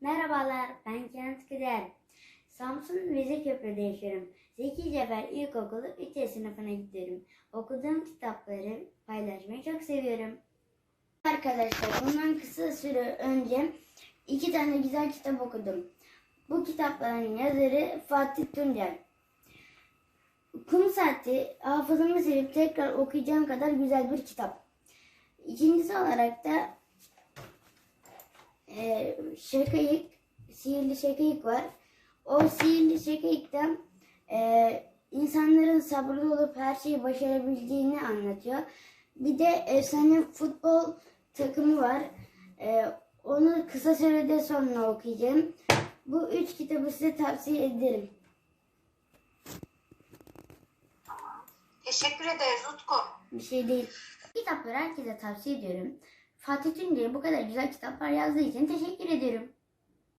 Merhabalar, ben Kent Güder. Samsun Vezirköprü'de yaşıyorum. Zeki Cefer İlkokulu 3. sınıfına gidiyorum. Okuduğum kitapları paylaşmayı çok seviyorum. Arkadaşlar, bundan kısa süre önce iki tane güzel kitap okudum. Bu kitapların yazarı Fatih Tuncel. Kum Saati hafızamı silip tekrar okuyacağım kadar güzel bir kitap. İkincisi olarak da e, şakayık, sihirli şakayık var. O sihirli şakayıkta e, insanların sabırlı olup her şeyi başarabildiğini anlatıyor. Bir de efsane futbol takımı var. E, onu kısa sürede sonra okuyacağım. Bu üç kitabı size tavsiye ederim. Teşekkür ederiz Utku. Bir şey değil. Kitapları herkese tavsiye ediyorum. Fatih Tuncer'e bu kadar güzel kitaplar yazdığı için teşekkür ediyorum.